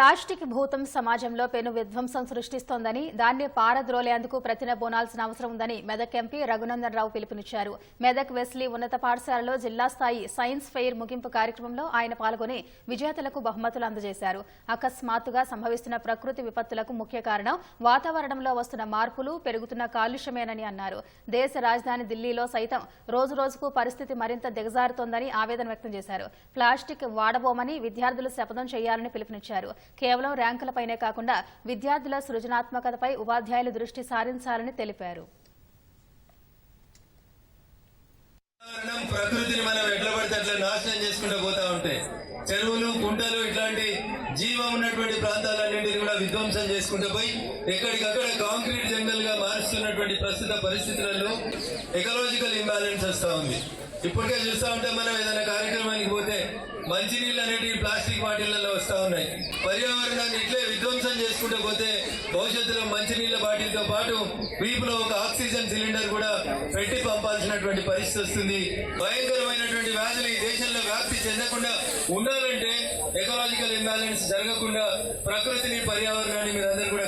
Plastic భూతం సమాజంలో పెను విధ్వంసం సృష్టిస్తోందని దాన్ని పారద్రోలేందుకు ప్రతిన బోనాల్సిన అవసరం ఉందని మెదక్ ఎంపీ రఘునందన్ రావు పిలుపునిచ్చారు. మెదక్ వెస్లీ ఉన్నత పాఠశాలలో జిల్లా స్థాయి సైన్స్ ఫెయిర్ ముగింపు కార్యక్రమంలో ఆయన పాల్గొని విజేతలకు బహుమతులు అందజేశారు. అకస్మాత్తుగా సంభవిస్తున్న ప్రకృతి విపత్తులకు ముఖ్య కారణం వాతావరణంలో వస్తున్న మార్పులు పెరుగుతున్న కాలుష్యమేనని అన్నారు. దేశ రాజధాని ఢిల్లీలో సైతం రోజు రోజుకు పరిస్థితి మరింత దిగజారుతోందని ఆవేదన వ్యక్తం చేశారు. ప్లాస్టిక్ వాడబోమని విద్యార్థులు శపథం చేయాలని పిలుపునిచ్చారు. కేవలం ర్యాంకులపైనే కాకుండా విద్యార్థుల సృజనాత్మకతపై ఉపాధ్యాయులు దృష్టి సారించాలని తెలిపారు. ప్రకృతిని మనం ఎట్లా పడితే అట్లా నాశనం చేసుకుంటూ పోతా ఉంటాయి చెరువులు కుంటలు ఇట్లాంటి జీవం ఉన్నటువంటి ప్రాంతాలన్నింటినీ కూడా విధ్వంసం చేసుకుంటూ పోయి ఎక్కడికక్కడ కాంక్రీట్ జంగల్గా మారుస్తున్నటువంటి ప్రస్తుత పరిస్థితులలో ఎకలాజికల్ ఇంబ్యాలెన్స్ వస్తూ ఉంది. ఇప్పటికే చూస్తూ ఉంటే మనం ఏదైనా కార్యక్రమానికి పోతే మంచినీళ్ళు అనేటివి ప్లాస్టిక్ బాటిళ్ళలో వస్తూ ఉన్నాయి. పర్యావరణాన్ని ఇట్లే విధ్వంసం చేసుకుంటూ పోతే భవిష్యత్తులో మంచినీళ్ళ బాటిల్తో పాటు వీపులో ఒక ఆక్సిజన్ సిలిండర్ కూడా పెట్టి పంపాల్సినటువంటి పరిస్థితి వస్తుంది. భయంకరమైనటువంటి వ్యాధులు ఈ దేశంలో వ్యాప్తి చెందకుండా ఉండాలంటే ఎకలాజికల్ ఇంబ్యాలెన్స్ జరగకుండా ప్రకృతిని పర్యావరణాన్ని మీరందరూ కూడా